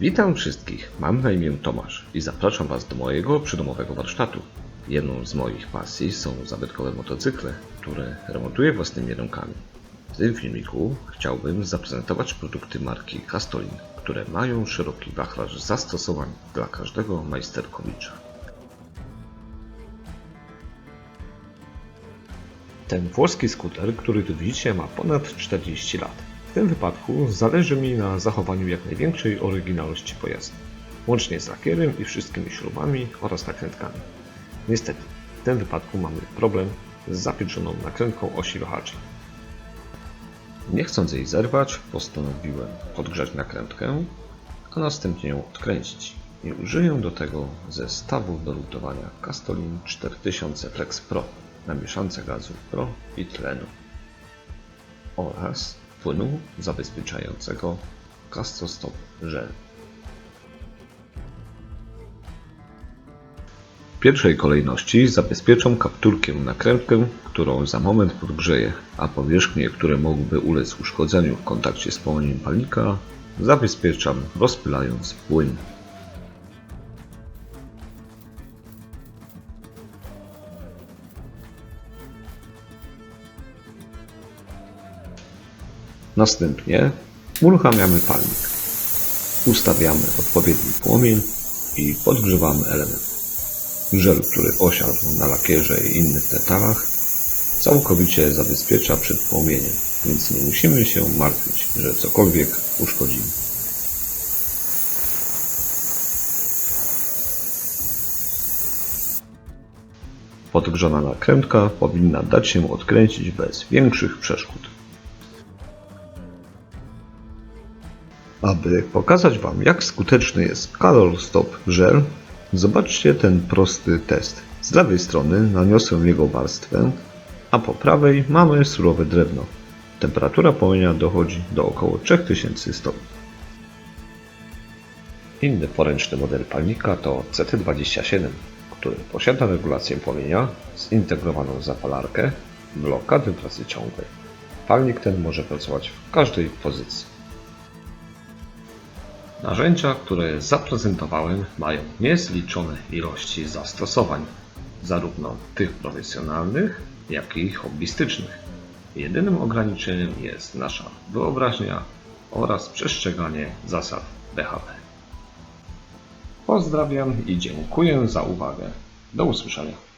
Witam wszystkich, mam na imię Tomasz i zapraszam Was do mojego przydomowego warsztatu. Jedną z moich pasji są zabytkowe motocykle, które remontuję własnymi rękami. W tym filmiku chciałbym zaprezentować produkty marki Castoling, które mają szeroki wachlarz zastosowań dla każdego majsterkowicza. Ten włoski skuter, który tu widzicie, ma ponad 40 lat. W tym wypadku zależy mi na zachowaniu jak największej oryginalności pojazdu, łącznie z lakierem i wszystkimi śrubami oraz nakrętkami. Niestety, w tym wypadku mamy problem z zapieczoną nakrętką osi wahacza. Nie chcąc jej zerwać, postanowiłem podgrzać nakrętkę, a następnie ją odkręcić. I użyję do tego zestawu do lutowania Castoling 4000 Flex Pro na mieszance gazu Pro i tlenu oraz płynu zabezpieczającego Castostop Gel. W pierwszej kolejności zabezpieczam kapturkiem nakrętkę, którą za moment podgrzeję, a powierzchnie, które mogłyby ulec uszkodzeniu w kontakcie z połonieniem palnika, zabezpieczam rozpylając płyn. Następnie uruchamiamy palnik. Ustawiamy odpowiedni płomień i podgrzewamy element. Żel, który osiadł na lakierze i innych detalach, całkowicie zabezpiecza przed płomieniem, więc nie musimy się martwić, że cokolwiek uszkodzimy. Podgrzana nakrętka powinna dać się odkręcić bez większych przeszkód. Aby pokazać Wam, jak skuteczny jest Color Stop Gel, zobaczcie ten prosty test. Z lewej strony naniosłem jego warstwę, a po prawej mamy surowe drewno. Temperatura płomienia dochodzi do około 3000 stopni. Inny poręczny model palnika to CT27, który posiada regulację płomienia, zintegrowaną zapalarkę, blokady pracy ciągłej. Palnik ten może pracować w każdej pozycji. Narzędzia, które zaprezentowałem, mają niezliczone ilości zastosowań, zarówno tych profesjonalnych, jak i hobbystycznych. Jedynym ograniczeniem jest nasza wyobraźnia oraz przestrzeganie zasad BHP. Pozdrawiam i dziękuję za uwagę. Do usłyszenia.